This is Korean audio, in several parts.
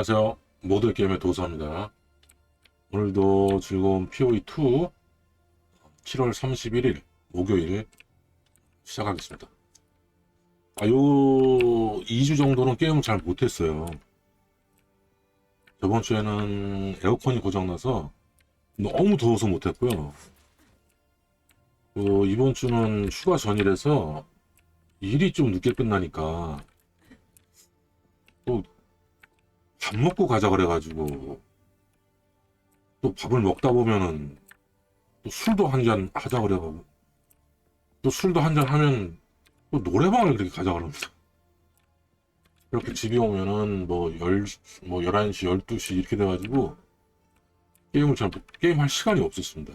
안녕하세요. 모드 게임의 도서입니다. 오늘도 즐거운 POE2 7월 31일 목요일 시작하겠습니다. 아, 요 2주 정도는 게임을 잘 못했어요. 저번 주에는 에어컨이 고장나서 너무 더워서 못했고요. 또 이번 주는 휴가 전이라서 일이 좀 늦게 끝나니까 밥 먹고 가자 그래가지고 또 밥을 먹다 보면은 또 술도 한 잔 하자 그래가지고 또 술도 한 잔 하면 또 노래방을 그렇게 가자 그럽니다. 이렇게 집에 오면은 뭐 열, 뭐 11시, 12시 이렇게 돼가지고 게임을 잘, 못- 게임할 시간이 없었습니다.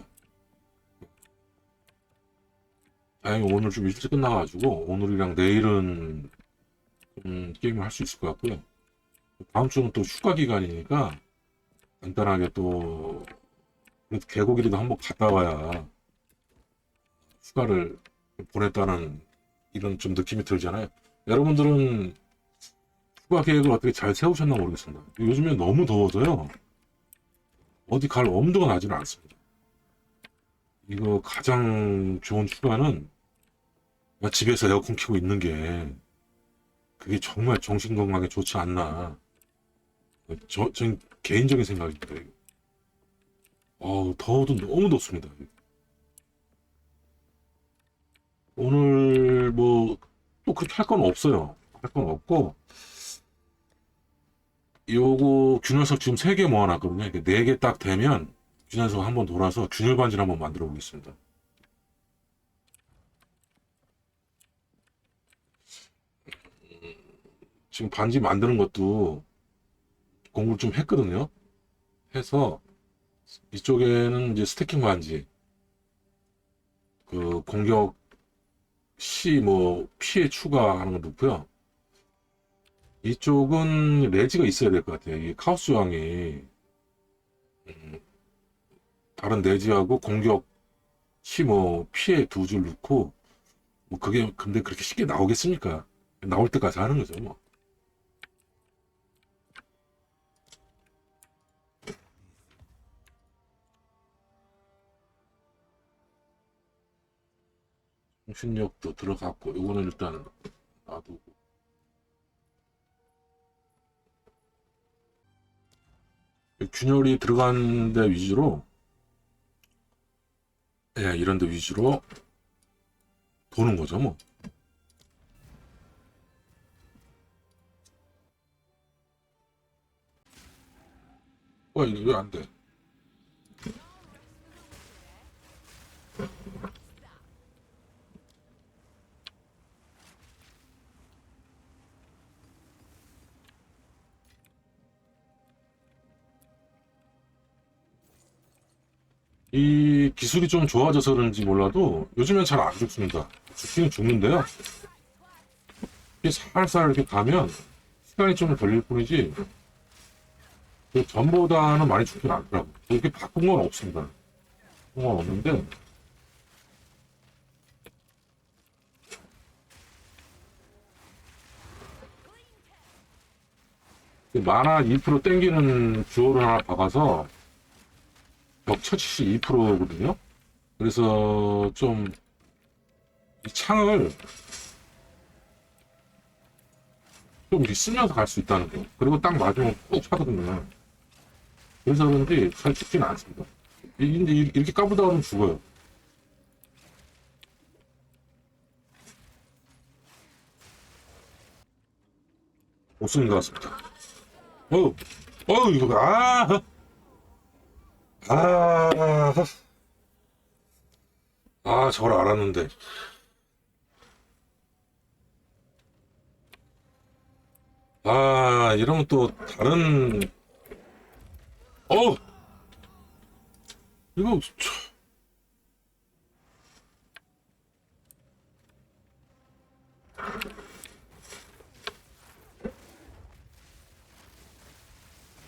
다행히 오늘 좀 일찍 끝나가지고 오늘이랑 내일은 음, 게임을 할 수 있을 것 같고요. 다음 주는 또 휴가 기간이니까 간단하게 또 계곡이라도 한번 갔다 와야 휴가를 보냈다는 이런 좀 느낌이 들잖아요. 여러분들은 휴가 계획을 어떻게 잘 세우셨나 모르겠습니다. 요즘에 너무 더워서요. 어디 갈 엄두가 나지는 않습니다. 이거 가장 좋은 휴가는 집에서 에어컨 켜고 있는 게 그게 정말 정신 건강에 좋지 않나. 저, 전 개인적인. 이거. 어우, 더워도 너무 덥습니다. 오늘 뭐 또 그렇게 할 건 없어요. 할 건 없고 요거 균열석 지금 3개 모아놨거든요. 4개 딱 되면 균열석 한번 돌아서 균열 반지를 한번 만들어 보겠습니다. 지금 반지 만드는 것도 공부를 좀 했거든요. 해서 이쪽에는 이제 스태킹 반지, 그 공격 시 뭐 피해 추가하는 거 넣고요. 이쪽은 레지가 있어야 될 것 같아요. 이 카오스 왕이 음, 다른 레지하고 공격 시 뭐 피해 두 줄 넣고 뭐 그게 근데 그렇게 쉽게 나오겠습니까? 나올 때까지 하는 거죠, 뭐. 정신력도 들어갔고 이거는 일단 놔두고 균열이 들어간 데 위주로 예, 이런 데 위주로 도는 거죠 뭐 어, 이거 왜안 돼? 이 기술이 좀 좋아져서 그런지 몰라도 요즘엔 잘 안 죽습니다. 죽기는 죽는데요. 이게 살살 이렇게 가면 시간이 좀 걸릴 뿐이지 그 전보다는 많이 죽진 않더라고요. 이렇게 바꾼 건 없습니다. 바꾼 건 없는데 그 만화 2% 땡기는 주어를 하나 박아서 벽처치 2%거든요. 그래서 좀 이 창을 좀 이렇게 쓰면서 갈 수 있다는 거. 그리고 딱 맞으면 꼭 차거든요. 그래서 그런지 잘 죽지는 않습니다. 이- 근데 이- 이렇게 까부다 보면 죽어요. 못 쓰는 것 같습니다. 어우, 어우, 이거, 아! 아, 아, 저걸 알았는데. 아, 이러면 또 다른, 어! 이거, 저...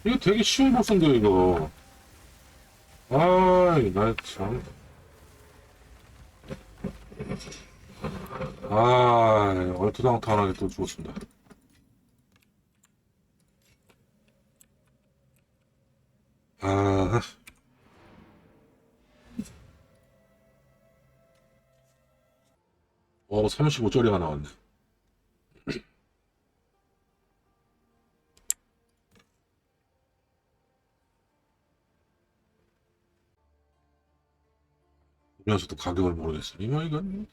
이거 되게 쉬운 보스인데, 이거. 나 참. 아, 얼토당토하게 또 죽었습니다. 아. 어, 35짜리가 나왔네. 보면서도 가격을 모르겠으니, 뭐, 이건.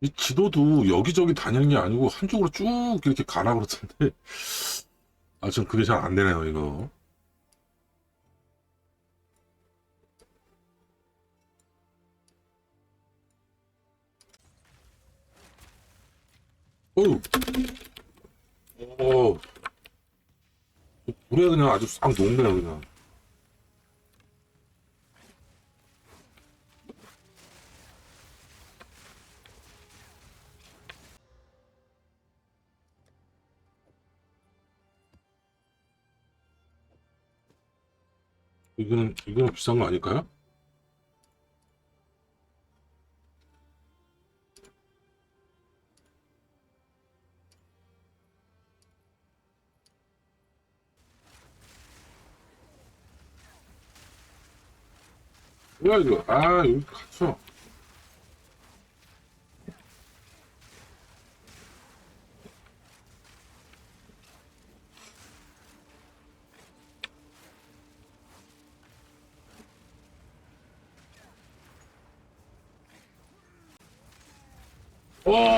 이 지도도 여기저기 다니는 게 아니고 한쪽으로 쭉 이렇게 가라 그러던데. 아, 전 그게 잘 안 되네요, 이거. 어휴. 오. 물에 그냥 아주 싹 녹네요, 그냥. 이거는, 이거는 비싼 거 아닐까요? 뭐야, 이거. 아, 여기 갇혀. 어!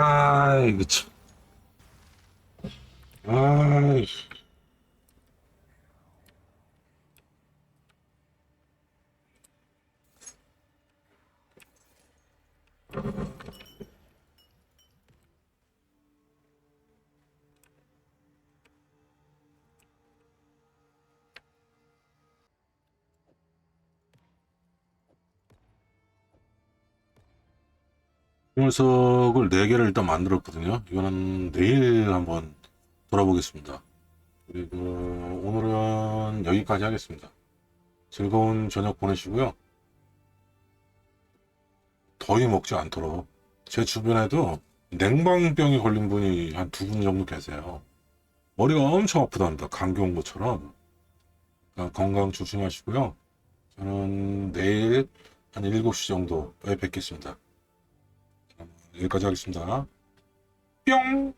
아, 이거 참. 이 녀석을 4개를 일단 만들었거든요. 이거는 내일 한번 돌아보겠습니다. 그리고 오늘은 여기까지 하겠습니다. 즐거운 저녁 보내시고요. 더위 먹지 않도록 제 주변에도 냉방병이 걸린 분이 한 두 분 정도 계세요. 머리가 엄청 아프답니다. 감기 온 것처럼. 그러니까 건강 조심하시고요. 저는 내일 한 7시 정도에 뵙겠습니다. 여기까지 하겠습니다. 뿅!